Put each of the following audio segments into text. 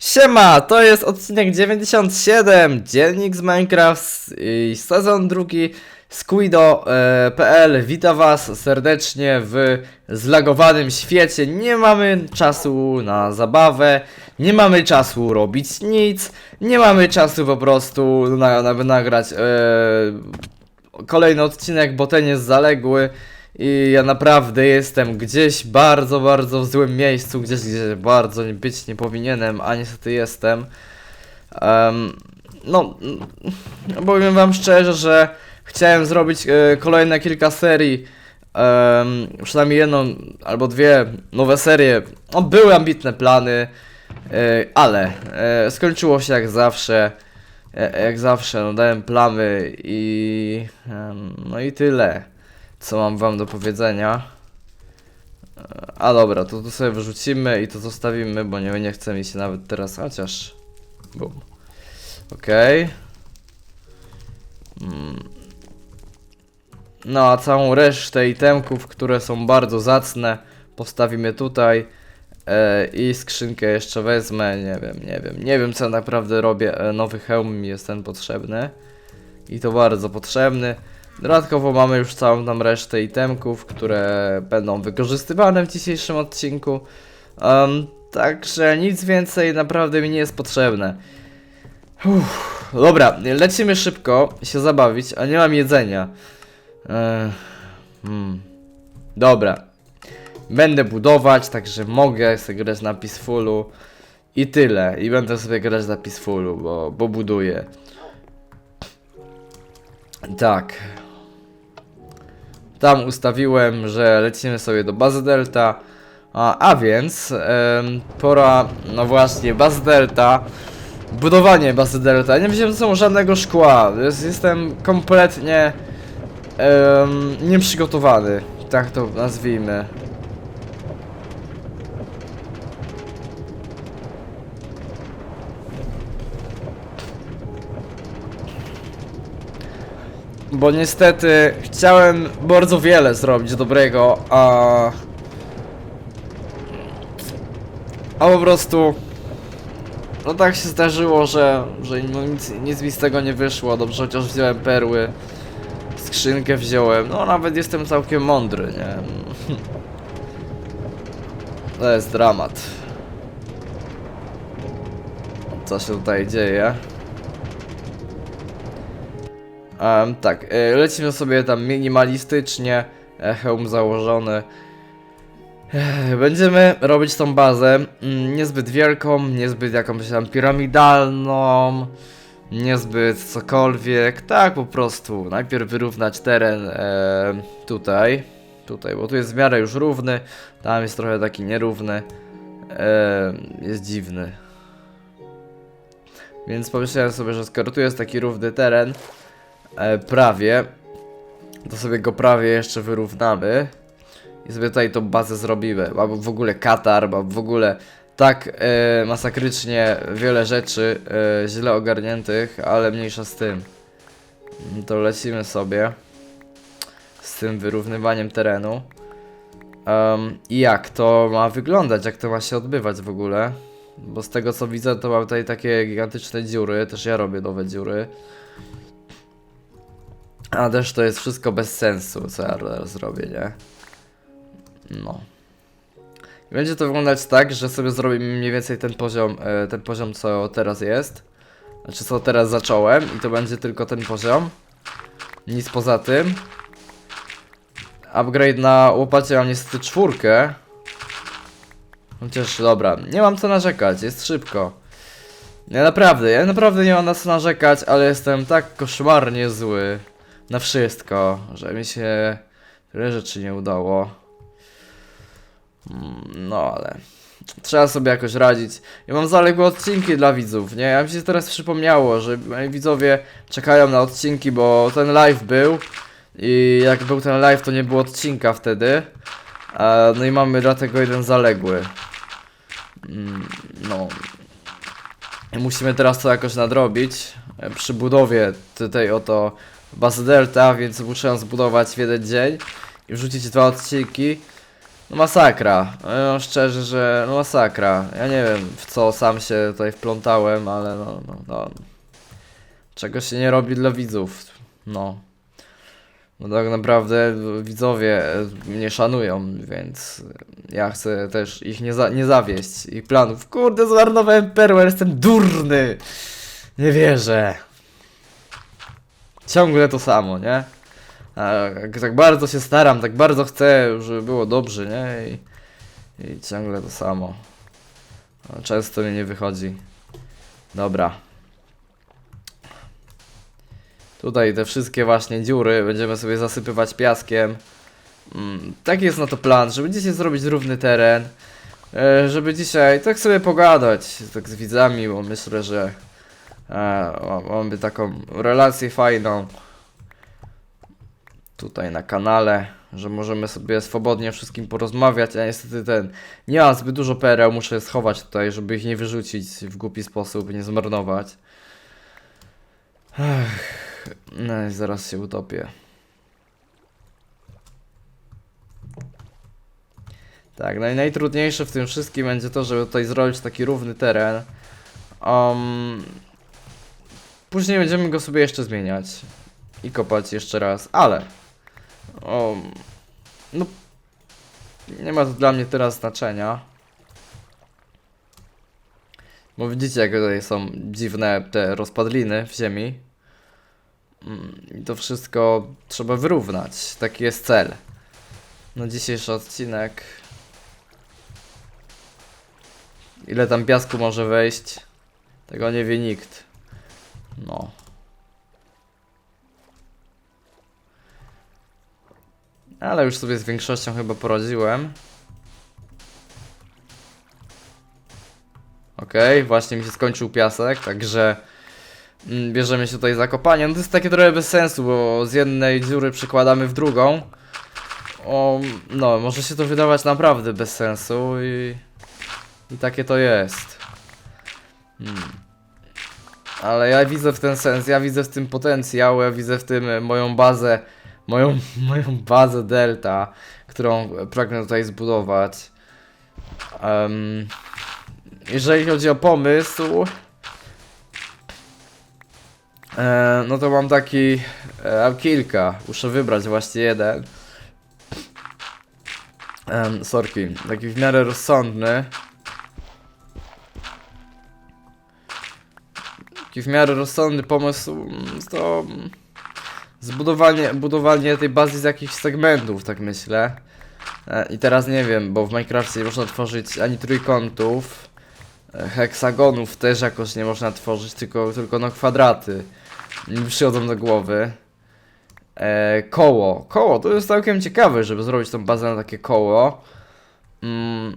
Siema, to jest odcinek 97, dziennik z Minecraft sezon drugi Squido.pl Witam was serdecznie w zlagowanym świecie. Nie mamy czasu na zabawę, nie mamy czasu robić nic, nie mamy czasu po prostu na, na, nagrać e, kolejny odcinek, bo ten jest zaległy. I ja naprawdę jestem gdzieś bardzo, bardzo w złym miejscu, gdzieś, gdzie bardzo być nie powinienem, a niestety jestem. Em, no, mm, powiem wam szczerze, że chciałem zrobić e, kolejne kilka serii, przynajmniej jedną albo dwie nowe serie. No, były ambitne plany, e, ale e, skończyło się jak zawsze. Jak zawsze, no dałem plamy i... no i tyle co mam wam do powiedzenia. E, A dobra, to tu sobie wyrzucimy i to zostawimy, bo nie, nie chce mi się nawet teraz, chociaż... Bum. Okej. Mm. No a całą resztę itemków, które są bardzo zacne, postawimy tutaj. E, I skrzynkę jeszcze wezmę, nie wiem, nie wiem, nie wiem co naprawdę robię, e, nowy hełm mi jest ten potrzebny. I to bardzo potrzebny. Dodatkowo mamy już całą tam resztę itemków, które będą wykorzystywane w dzisiejszym odcinku. Em, także nic więcej naprawdę mi nie jest potrzebne. Uff, dobra, lecimy szybko się zabawić, a nie mam jedzenia. Hmm. Dobra. Będę budować, także mogę sobie grać na Peacefulu. I tyle. I będę sobie grać na Peacefulu, bo, bo buduję. Tak. Tam ustawiłem, że lecimy sobie do bazy Delta. A, a więc pora, no właśnie, bazy Delta. Budowanie bazy Delta. Nie wziąłem ze sobą żadnego szkła. Jest, jestem kompletnie nieprzygotowany. Tak to nazwijmy. Bo niestety chciałem bardzo wiele zrobić dobrego, a... A po prostu... No tak się zdarzyło, że, że no nic, nic mi z tego nie wyszło. Dobrze, chociaż wziąłem perły. Skrzynkę wziąłem. No nawet jestem całkiem mądry, nie? To jest dramat. Co się tutaj dzieje? Em, tak, e, lecimy sobie tam minimalistycznie, e, hełm założony. Ech, Będziemy robić tą bazę mm, niezbyt wielką, niezbyt jakąś tam piramidalną, niezbyt cokolwiek, tak po prostu. Najpierw wyrównać teren e, tutaj, tutaj, bo tu jest w miarę już równy, tam jest trochę taki nierówny, e, jest dziwny. Więc pomyślałem sobie, że skoro tu jest taki równy teren, e, prawie, to sobie go prawie jeszcze wyrównamy i sobie tutaj tą bazę zrobimy. Albo w ogóle Katar, albo w ogóle tak e, masakrycznie wiele rzeczy e, źle ogarniętych, ale mniejsza z tym. To lecimy sobie z tym wyrównywaniem terenu. Em, I jak to ma wyglądać, jak to ma się odbywać w ogóle? Bo z tego co widzę, to mam tutaj takie gigantyczne dziury, też ja robię nowe dziury. A też to jest wszystko bez sensu, co ja zrobię, nie? No. Będzie to wyglądać tak, że sobie zrobimy mniej więcej ten poziom, e, ten poziom co teraz jest. Znaczy co teraz zacząłem i to będzie tylko ten poziom. Nic poza tym. Upgrade na łopacie mam niestety czwórkę. Chociaż dobra, nie mam co narzekać, jest szybko. Ja naprawdę, ja naprawdę nie mam na co narzekać, ale jestem tak koszmarnie zły na wszystko, że mi się tyle rzeczy nie udało. Mm, No ale trzeba sobie jakoś radzić. Ja mam zaległe odcinki dla widzów, nie? Ja mi się teraz przypomniało, że moi widzowie czekają na odcinki, bo ten live był i jak był ten live, to nie było odcinka wtedy. No i mamy dlatego jeden zaległy. Mm, No. I musimy teraz to jakoś nadrobić e, przy budowie tej oto bazy Delta, więc muszę ją zbudować w jeden dzień i wrzucić dwa odcinki. No masakra. No, szczerze, że no masakra. Ja nie wiem w co sam się tutaj wplątałem, ale no, no, no. Czego się nie robi dla widzów. No. No tak naprawdę widzowie e, mnie szanują, więc ja chcę też ich nie, za nie zawieść. Ich planów. Kurde, zmarnowałem perłę, jestem durny. Nie wierzę. Ciągle to samo, nie? A, tak bardzo się staram, tak bardzo chcę, żeby było dobrze, nie? I, i ciągle to samo. A często mi nie wychodzi. Dobra. Tutaj te wszystkie właśnie dziury będziemy sobie zasypywać piaskiem. Mm, taki jest na to plan, żeby dzisiaj zrobić równy teren. E, żeby dzisiaj tak sobie pogadać tak z widzami, bo myślę, że e, ma- mamy taką relację fajną tutaj na kanale, że możemy sobie swobodnie wszystkim porozmawiać, a niestety ten nie mam zbyt dużo pereł, muszę je schować tutaj, żeby ich nie wyrzucić w głupi sposób, nie zmarnować. Ech, no i zaraz się utopię. Tak, najtrudniejsze w tym wszystkim będzie to, żeby tutaj zrobić taki równy teren. Um, później będziemy go sobie jeszcze zmieniać i kopać jeszcze raz, ale o, no nie ma to dla mnie teraz znaczenia. Bo widzicie, jak tutaj są dziwne te rozpadliny w ziemi. Mm, I to wszystko trzeba wyrównać. Taki jest cel. No dzisiejszy odcinek. Ile tam piasku może wejść? Tego nie wie nikt. No. Ale już sobie z większością chyba poradziłem. Okej, właśnie mi się skończył piasek, także mm, bierzemy się tutaj za kopanie. No to jest takie trochę bez sensu, bo z jednej dziury przykładamy w drugą. O, no, może się to wydawać naprawdę bez sensu i, i takie to jest. Hmm. Ale ja widzę w ten sens, ja widzę w tym potencjał, ja widzę w tym e, moją bazę, moją, moją bazę delta, którą pragnę tutaj zbudować. Em, jeżeli chodzi o pomysł, e, no to mam taki, e, kilka, muszę wybrać właśnie jeden. Um, sorki, taki w miarę rozsądny. Taki w miarę rozsądny pomysł mm, to zbudowanie budowanie tej bazy z jakichś segmentów, tak myślę. E, I teraz nie wiem, bo w Minecrafcie nie można tworzyć ani trójkątów, e, heksagonów też jakoś nie można tworzyć, tylko, tylko no kwadraty. Mi przychodzą do głowy. E, koło. Koło to jest całkiem ciekawe, żeby zrobić tą bazę na takie koło. Mm,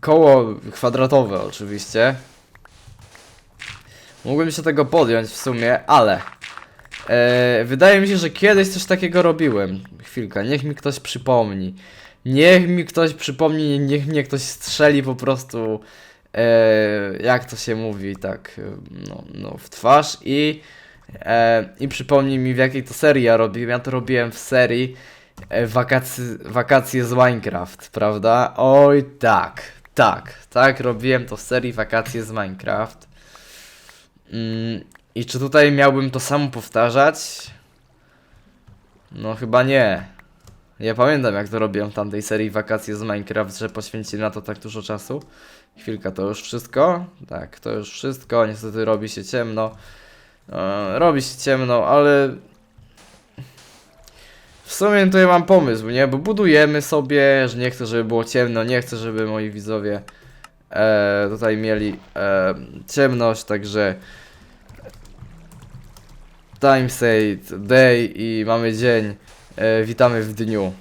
koło kwadratowe oczywiście. Mógłbym się tego podjąć w sumie, ale e, wydaje mi się, że kiedyś coś takiego robiłem. Chwilka, niech mi ktoś przypomni. Niech mi ktoś przypomni, niech mnie ktoś strzeli po prostu, e, jak to się mówi, tak, no, no w twarz i, e, i przypomnij mi w jakiej to serii ja robiłem. Ja to robiłem w serii e, wakacje z Minecraft, prawda? Oj tak, tak, tak, robiłem to w serii wakacje z Minecraft. Mm, I czy tutaj miałbym to samo powtarzać? No chyba nie. Ja pamiętam jak to robiłem w tamtej serii wakacje z Minecraft, że poświęcili na to tak dużo czasu. Chwilka, to już wszystko? Tak, to już wszystko. Niestety robi się ciemno. E, robi się ciemno, ale... W sumie tutaj mam pomysł, nie? Bo budujemy sobie, że nie chcę, żeby było ciemno, nie chcę, żeby moi widzowie e, tutaj mieli e, ciemność, także time state, day i mamy dzień, e, witamy w dniu.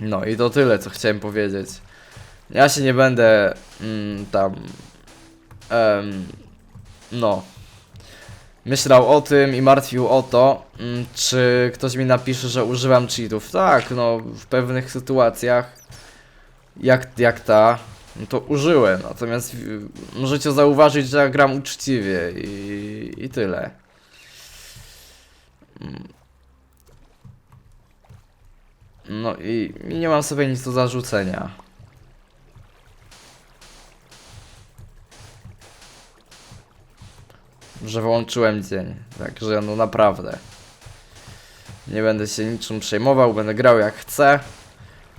No i to tyle, co chciałem powiedzieć. Ja się nie będę mm, tam em, no myślał o tym i martwił o to, mm, czy ktoś mi napisze, że używam cheatów. Tak, no w pewnych sytuacjach jak, jak ta, to użyłem, natomiast y, możecie zauważyć, że ja gram uczciwie i, i tyle. Mm. No i, i nie mam sobie nic do zarzucenia. Że wyłączyłem dzień, także no naprawdę. Nie będę się niczym przejmował, będę grał jak chcę.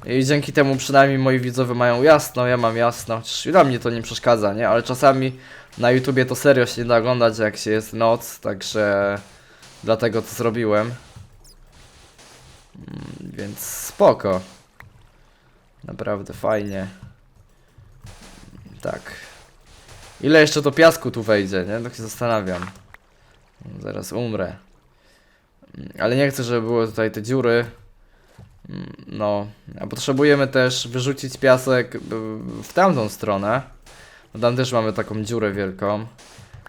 I dzięki temu przynajmniej moi widzowie mają jasno, ja mam jasno. Chociaż dla mnie to nie przeszkadza, nie? Ale czasami na YouTubie to serio się nie da oglądać jak się jest noc, także dlatego to zrobiłem. Mm, Więc spoko. Naprawdę fajnie. Tak. Ile jeszcze to piasku tu wejdzie, nie? Tak się zastanawiam. Zaraz umrę. Mm, Ale nie chcę, żeby były tutaj te dziury. Mm, No, a potrzebujemy też wyrzucić piasek y, w tamtą stronę. Bo tam też mamy taką dziurę wielką.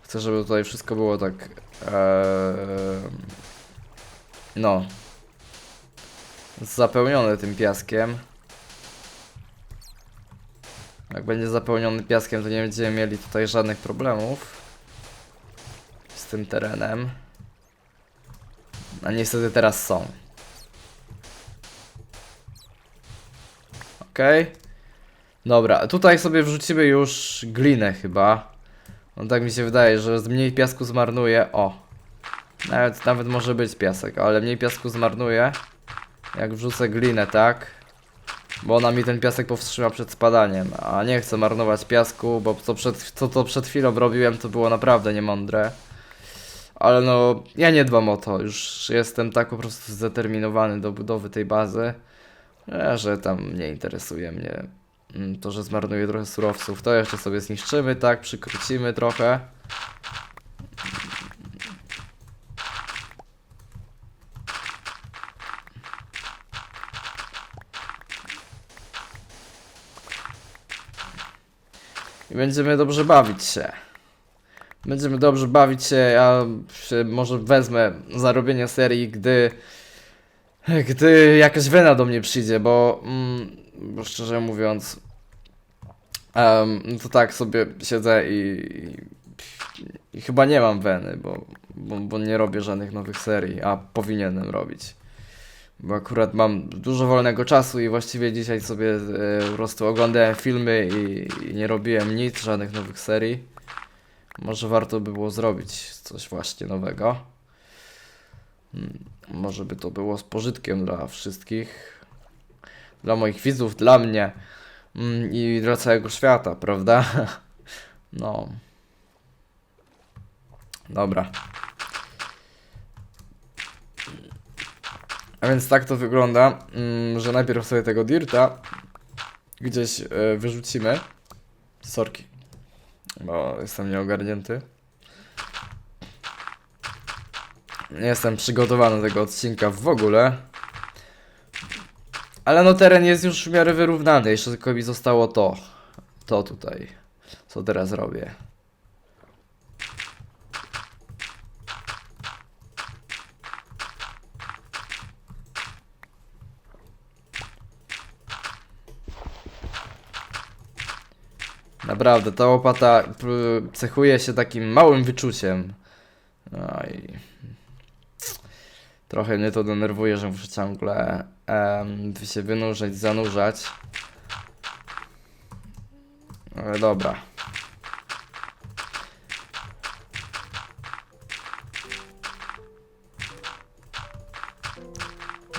Chcę, żeby tutaj wszystko było tak. Ee, no. Zapełnione tym piaskiem. Jak będzie zapełniony piaskiem, to nie będziemy mieli tutaj żadnych problemów z tym terenem. A niestety teraz są. Okej. Dobra, tutaj sobie wrzucimy już glinę chyba. No tak mi się wydaje, że mniej piasku zmarnuje. O. Nawet, nawet może być piasek, ale mniej piasku zmarnuje. Jak wrzucę glinę, tak? Bo ona mi ten piasek powstrzyma przed spadaniem. A nie chcę marnować piasku, bo co, przed, co to przed chwilą robiłem, to było naprawdę niemądre. Ale no, ja nie dbam o to. Już jestem tak po prostu zdeterminowany do budowy tej bazy, e, że tam nie interesuje mnie mm, to, że zmarnuję trochę surowców. To jeszcze sobie zniszczymy, tak? Przykrócimy trochę. I będziemy dobrze bawić się. Będziemy dobrze bawić się. Ja się może wezmę za robienie serii, gdy. Gdy jakaś wena do mnie przyjdzie, bo. Mm, bo szczerze mówiąc. no to tak sobie siedzę i, i, i chyba nie mam weny, bo, bo, bo nie robię żadnych nowych serii, a powinienem robić. Bo akurat mam dużo wolnego czasu i właściwie dzisiaj sobie e, po prostu oglądałem filmy i, i nie robiłem nic, żadnych nowych serii. Może warto by było zrobić coś właśnie nowego. Hmm, Może by to było z pożytkiem dla wszystkich. Dla moich widzów, dla mnie mm, i dla całego świata, prawda? No. Dobra. A więc tak to wygląda, mm, że najpierw sobie tego dirta gdzieś e, wyrzucimy. Sorki, bo jestem nieogarnięty. Nie jestem przygotowany do tego odcinka w ogóle. Ale no teren jest już w miarę wyrównany, jeszcze tylko mi zostało to. To tutaj. Co teraz robię. Naprawdę, ta łopata p- cechuje się takim małym wyczuciem. Oj. Trochę mnie to denerwuje, że muszę ciągle em, się wynurzać, zanurzać. Ale dobra.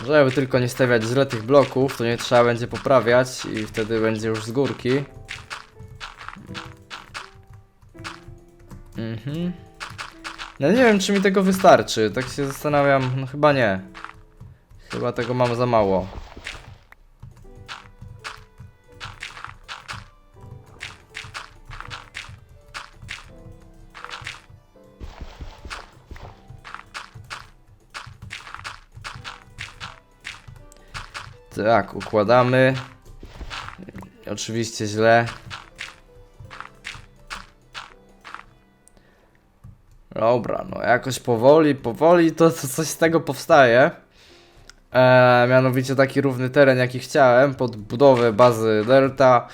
Żeby tylko nie stawiać źle tych bloków, to nie trzeba będzie poprawiać i wtedy będzie już z górki. Mhm. No nie wiem, czy mi tego wystarczy. Tak się zastanawiam. No chyba nie. Chyba tego mam za mało. Tak, układamy. Oczywiście źle. Dobra, no jakoś powoli, powoli to, to coś z tego powstaje. E, mianowicie taki równy teren jaki chciałem pod budowę bazy Delta.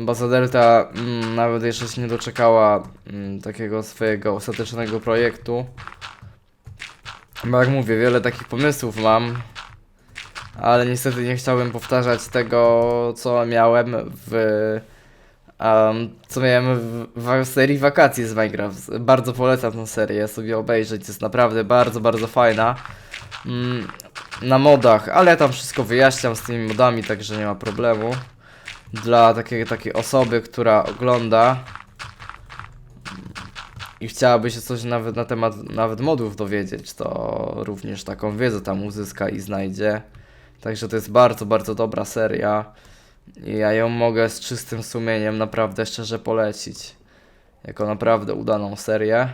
Baza Delta mm, nawet jeszcze się nie doczekała mm, takiego swojego ostatecznego projektu. Bo jak mówię, wiele takich pomysłów mam. ale niestety nie chciałbym powtarzać tego, co miałem w. em, co miałem w, w serii wakacji z Minecraft. Bardzo polecam tę serię sobie obejrzeć, jest naprawdę bardzo, bardzo fajna. Mm, na modach, ale tam wszystko wyjaśniam z tymi modami, także nie ma problemu. Dla takiej, takiej osoby, która ogląda i chciałaby się coś nawet na temat nawet modów dowiedzieć, to również taką wiedzę tam uzyska i znajdzie. Także to jest bardzo, bardzo dobra seria. Ja ją mogę z czystym sumieniem naprawdę szczerze polecić. Jako naprawdę udaną serię.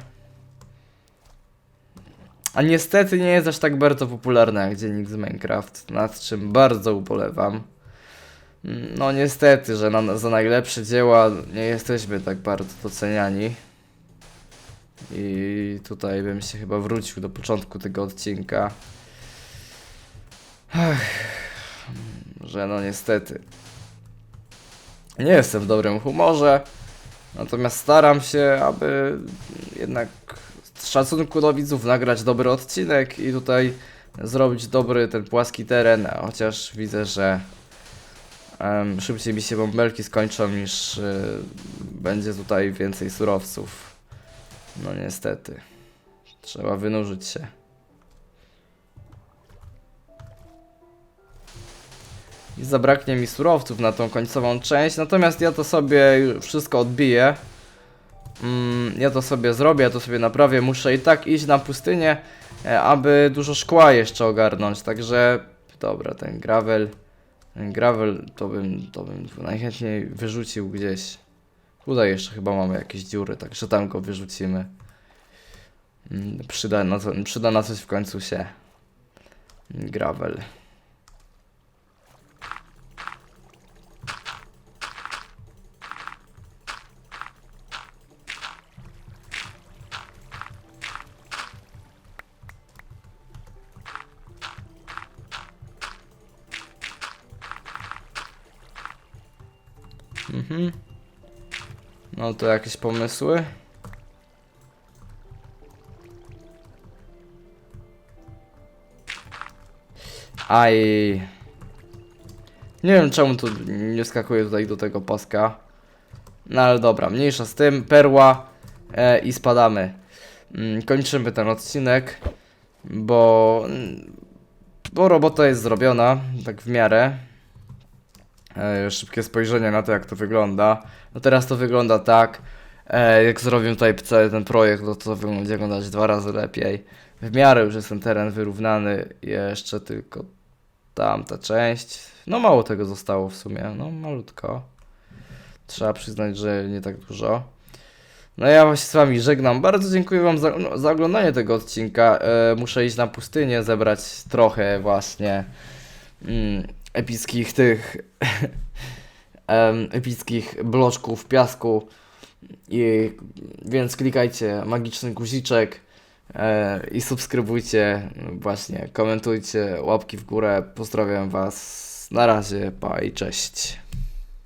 A niestety nie jest aż tak bardzo popularna jak Dziennik z Minecraft, nad czym bardzo ubolewam. No niestety, że na, za najlepsze dzieła nie jesteśmy tak bardzo doceniani. I tutaj bym się chyba wrócił do początku tego odcinka. Ech, że no niestety. Nie jestem w dobrym humorze. Natomiast staram się, aby jednak z szacunku do widzów nagrać dobry odcinek i tutaj zrobić dobry ten płaski teren, chociaż widzę, że em, szybciej mi się bąbelki skończą niż y, będzie tutaj więcej surowców. No niestety. Trzeba wynurzyć się. I zabraknie mi surowców na tą końcową część, natomiast ja to sobie wszystko odbiję. Mm, ja to sobie zrobię, ja to sobie naprawię. Muszę i tak iść na pustynię, e, aby dużo szkła jeszcze ogarnąć. Także, dobra, ten gravel. Ten gravel to bym, to bym najchętniej wyrzucił gdzieś. Tutaj jeszcze chyba mamy jakieś dziury, także tam go wyrzucimy. Mm, Przyda na, co, przyda na coś w końcu się. Gravel. No to jakieś pomysły? Aj. Nie wiem czemu tu nie skakuje tutaj do tego paska. No ale dobra, mniejsza z tym. Perła e, i spadamy. Mm, kończymy ten odcinek, bo, bo robota jest zrobiona, tak w miarę. E, szybkie spojrzenie na to, jak to wygląda. No teraz to wygląda tak. E, jak zrobię tutaj cały ten projekt, no to będzie wyglądać dwa razy lepiej. W miarę już jest ten teren wyrównany. Jeszcze tylko tamta część. No mało tego zostało w sumie. No malutko. Trzeba przyznać, że nie tak dużo. No ja właśnie z wami żegnam. Bardzo dziękuję wam za, no, za oglądanie tego odcinka. E, muszę iść na pustynię, zebrać trochę właśnie mm, epickich tych epickich bloczków piasku. I, więc klikajcie magiczny guziczek e, i subskrybujcie, właśnie komentujcie, łapki w górę. Pozdrawiam was. Na razie, pa i cześć.